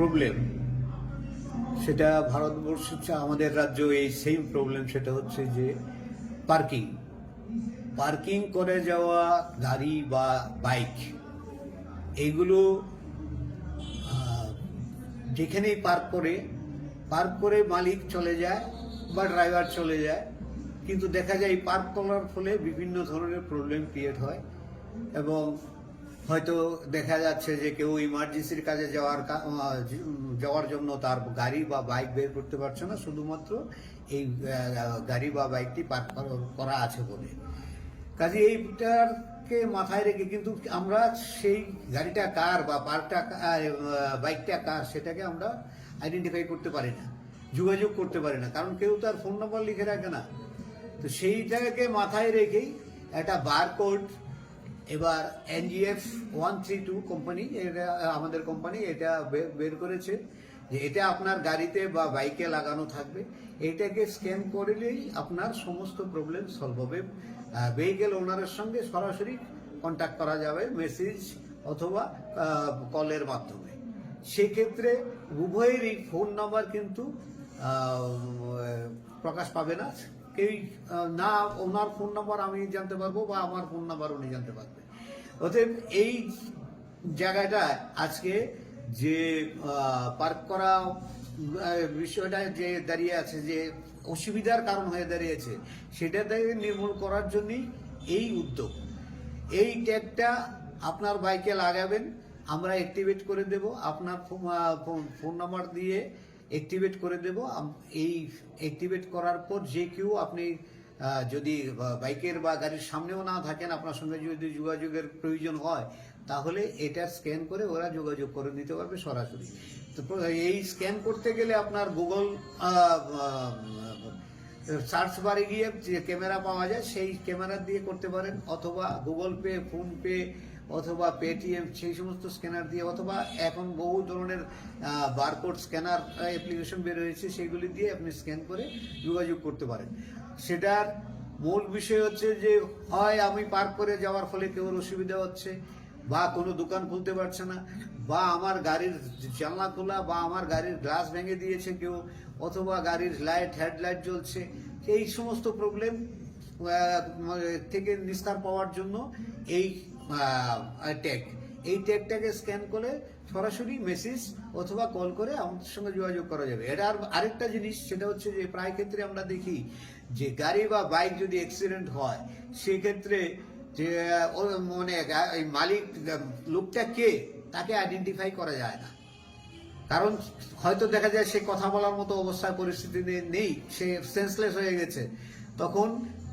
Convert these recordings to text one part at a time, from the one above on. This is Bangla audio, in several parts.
প্রবলেম সেটা ভারতবর্ষ আমাদের রাজ্য এই সেম প্রবলেম সেটা হচ্ছে যে পার্কিং পার্কিং করে যাওয়া গাড়ি বা বাইক এইগুলো যেখানেই পার্ক করে পার্ক করে মালিক চলে যায় বা ড্রাইভার চলে যায়, কিন্তু দেখা যায় পার্ক করার ফলে বিভিন্ন ধরনের প্রবলেম ক্রিয়েট হয় এবং হয়তো দেখা যাচ্ছে যে কেউ ইমার্জেন্সির কাজে যাওয়ার যাওয়ার জন্য তার গাড়ি বা বাইক বের করতে পারছে না, শুধুমাত্র এই গাড়ি বা বাইকটি পার্ক করা আছে বলে। কাজে এইটাকে মাথায় রেখে কিন্তু আমরা সেই গাড়িটা কার বা পার্কটা বাইকটা কার সেটাকে আমরা আইডেন্টিফাই করতে পারি না, যোগাযোগ করতে পারি না, কারণ কেউ তার ফোন নাম্বার লিখে রাখে না। তো সেইটাকে মাথায় রেখেই একটা বারকোড এবার NGF one three two company এটা আমাদের কোম্পানি এটা বের করেছে যে এটা আপনার গাড়িতে বা বাইকে লাগানো থাকবে। এটাকে স্ক্যান করলেই আপনার সমস্ত প্রবলেম সলভ হবে। ভেহিকেল ওনারের সঙ্গে সরাসরি কন্ট্যাক্ট করা যাবে মেসেজ অথবা কলের মাধ্যমে। সেক্ষেত্রে উভয়েরই ফোন নাম্বার কিন্তু প্রকাশ পাবে না। কেউই না, ওনার ফোন নাম্বার আমি জানতে পারব বা আমার ফোন নাম্বার উনি জানতে পারবে অতএব এই জায়গাটা আজকে যে পার্ক করা বিষয়টা যে দাঁড়িয়ে আছে, যে অসুবিধার কারণ হয়ে দাঁড়িয়েছে, সেটাতে নির্মূল করার জন্যই এই উদ্যোগ। এই ট্যাগটা আপনার বাইকে লাগাবেন, আমরা অ্যাক্টিভেট করে দেব, আপনার ফোন- নাম্বার দিয়ে অ্যাক্টিভেট করে দেব। এই অ্যাক্টিভেট করার পর যে কেউ আপনি যদি বাইকের বা গাড়ির সামনেও না থাকেন, আপনার সঙ্গে যদি যোগাযোগের প্রয়োজন হয়, তাহলে এটা স্ক্যান করে ওরা যোগাযোগ করে নিতে পারবে সরাসরি। তো এই স্ক্যান করতে গেলে আপনার গুগল সার্চ বারে গিয়ে যে ক্যামেরা পাওয়া যায়, সেই ক্যামেরা দিয়ে করতে পারেন, অথবা গুগল পে, ফোন পে অথবা পেটিএম সেই সমস্ত স্ক্যানার দিয়ে, অথবা এখন বহু ধরনের বারকোড স্ক্যানার অ্যাপ্লিকেশন বের হয়েছে সেইগুলি দিয়ে আপনি স্ক্যান করে যোগাযোগ করতে পারেন। সেটার মূল বিষয় হচ্ছে যে, হয় আমি পার্ক করে যাওয়ার ফলে কেউর অসুবিধা হচ্ছে, বা কোনো দোকান খুলতে পারছে না, বা আমার গাড়ির জানলা খোলা, বা আমার গাড়ির গ্লাস ভেঙে দিয়েছে কেউ, অথবা গাড়ির লাইট হেডলাইট জ্বলছে, এই সমস্ত প্রবলেম থেকে নিস্তার পাওয়ার জন্য এই ট্যাগ এই ট্যাগটাকে স্ক্যান করে সরাসরি মেসেজ অথবা কল করে আমাদের সঙ্গে যোগাযোগ করা যাবে। এটা আর আরেকটা জিনিস, সেটা হচ্ছে যে প্রায় ক্ষেত্রে আমরা দেখি যে গাড়ি বা বাইক যদি অ্যাক্সিডেন্ট হয়, সেক্ষেত্রে যে মানে মালিক, লোকটা কে, তাকে আইডেন্টিফাই করা যায় না। কারণ হয়তো দেখা যায় সে কথা বলার মতো অবস্থায় পরিস্থিতি নেই, সে সেন্সলেস হয়ে গেছে। তখন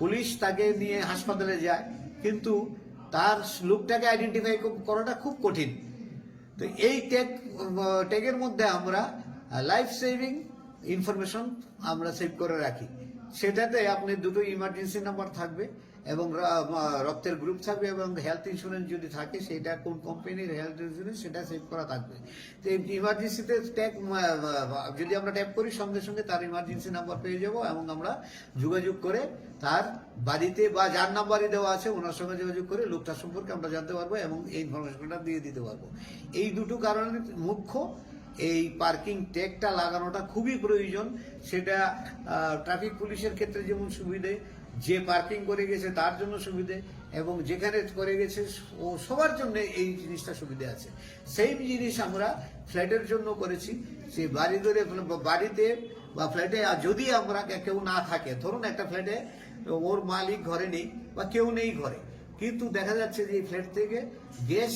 পুলিশ তাকে নিয়ে হাসপাতালে যায়। কিন্তু তার লুকটাকে আইডেন্টিফাই করাটা খুব কঠিন। তো এই টেক ট্যাগের মধ্যে আমরা লাইফ সেভিং ইনফরমেশন আমরা সেভ করে রাখি। সেটাতে আপনি দুটো ইমার্জেন্সি নাম্বার থাকবে। এবং রক্তের গ্রুপ থাকবে এবং হেলথ ইন্স্যুরেন্স যদি থাকে, সেটা কোন কোম্পানির হেলথ ইন্স্যুরেন্স সেটা সেভ করা থাকবে। তো ইমার্জেন্সিতে ট্যাগ যদি আমরা ট্যাপ করি, সঙ্গে সঙ্গে তার ইমার্জেন্সি নাম্বার পেয়ে যাব এবং আমরা যোগাযোগ করে তার বাড়িতে বা যার নাম্বারই দেওয়া আছে, ওনার সঙ্গে যোগাযোগ করে লোকটার সম্পর্কে আমরা জানতে পারব এবং এই ইনফরমেশনটা দিয়ে দিতে পারব। এই দুটো কারণে মুখ্য, এই পার্কিং ট্যাগটা লাগানোটা খুবই প্রয়োজন। সেটা ট্রাফিক পুলিশের ক্ষেত্রে যেমন সুবিধে যে পার্কিং করে গেছে তার জন্য সুবিধে এবং যেখানে করে গেছে ও সবার জন্য এই জিনিসটা সুবিধে আছে। সেই জিনিস আমরা ফ্ল্যাটের জন্য করেছি। সেই বাড়ি ধরে বাড়িতে বা ফ্ল্যাটে যদি আমরা কেউ না থাকে, ধরুন একটা ফ্ল্যাটে ওর মালিক ঘরে নেই বা কেউ নেই ঘরে, কিন্তু দেখা যাচ্ছে যে এই ফ্ল্যাট থেকে গ্যাস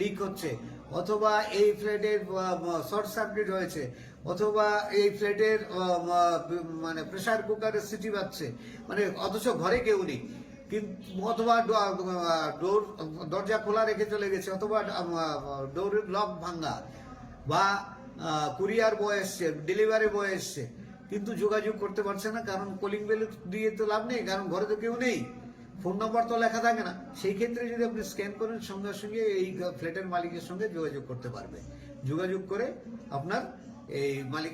লিক হচ্ছে। অথবা এই ফ্ল্যাটের শর্ট সার্কিট হয়েছে অথবা এই ফ্ল্যাটের মানে প্রেসার কুকারের সিটি বাজছে মানে অথচ ঘরে কেউ নেই। কিন্তু অথবা ডোর, দরজা খোলা রেখে চলে গেছে, অথবা ডোরের লক ভাঙ্গা বা কুরিয়ার বয় এসছে, ডেলিভারি বয় এসছে, কিন্তু যোগাযোগ করতে পারছে না, কারণ কলিং বেল দিয়ে তো লাভ নেই, কারণ ঘরে তো কেউ নেই। ফোন নাম্বার তো লেখা থাকে না। সেই ক্ষেত্রে যদি আপনি স্ক্যান করেন, সঙ্গে সঙ্গে এই ফ্ল্যাটের মালিকের সঙ্গে যোগাযোগ করতে পারবে। যোগাযোগ করে আপনার এই মালিক,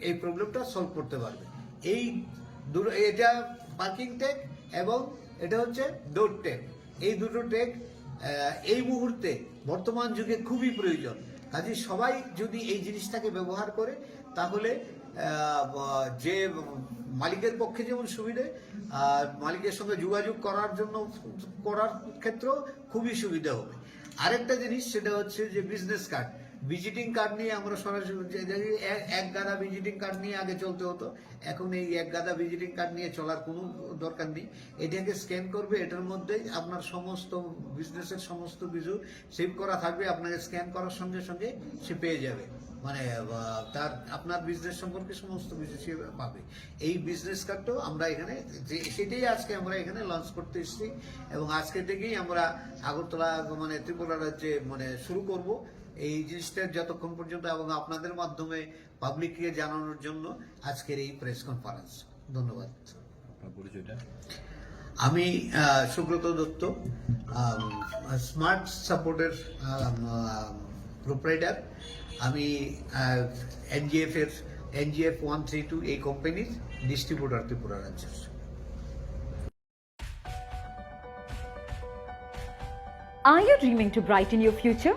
এই- প্রবলেমটা সলভ করতে পারবে। এই এটা পার্কিং ট্যাগ এবং এটা হচ্ছে ডোর ট্যাগ। এই দুটো ট্যাগ এই মুহূর্তে বর্তমান যুগে খুবই প্রয়োজন। কাজে সবাই যদি এই জিনিসটাকে ব্যবহার করে, তাহলে যে মালিকের পক্ষে যেমন সুবিধে, আর মালিকের সঙ্গে যোগাযোগ করার জন্য করার ক্ষেত্রেও খুবই সুবিধা হবে। আরেকটা জিনিস, সেটা হচ্ছে যে বিজনেস কার্ড ভিজিটিং কার্ড নিয়ে আমরা সরাসরি এক গাদা ভিজিটিং কার্ড নিয়ে আগে চলতে হতো। এখন এই এক গাদা ভিজিটিং কার্ড নিয়ে চলার কোনো দরকার নেই। এটাকে স্ক্যান করবে, এটার মধ্যেই আপনার সমস্ত বিজনেসের সমস্ত কিছু সেভ করা থাকবে। আপনাকে স্ক্যান করার সঙ্গে সঙ্গে সে পেয়ে যাবে। মানে তার, আপনার বিজনেস সম্পর্কে সমস্ত কিছু সে পাবে। এই বিজনেস কার্ডটাও আমরা এখানে যে- সেটাই আজকে আমরা এখানে লঞ্চ করতে এসেছি। এবং আজকে থেকেই আমরা আগরতলা মানে ত্রিপুরা রাজ্যে মানে শুরু করব। এই জিনিসটা যতক্ষণ পর্যন্ত এবং আপনাদের মাধ্যমে পাবলিককে জানানোর জন্য আজকের এই প্রেস কনফারেন্স ধন্যবাদ। আমি সুব্রত দত্ত স্মার্ট সাপোর্টের প্রোপ্রাইটার আমি এনজিএফ এর এনজিএফ ওয়ান থ্রি টু এই কোম্পানির ডিস্ট্রিবিউটার ত্রিপুরা রাজ্যের। Are you dreaming to brighten your future?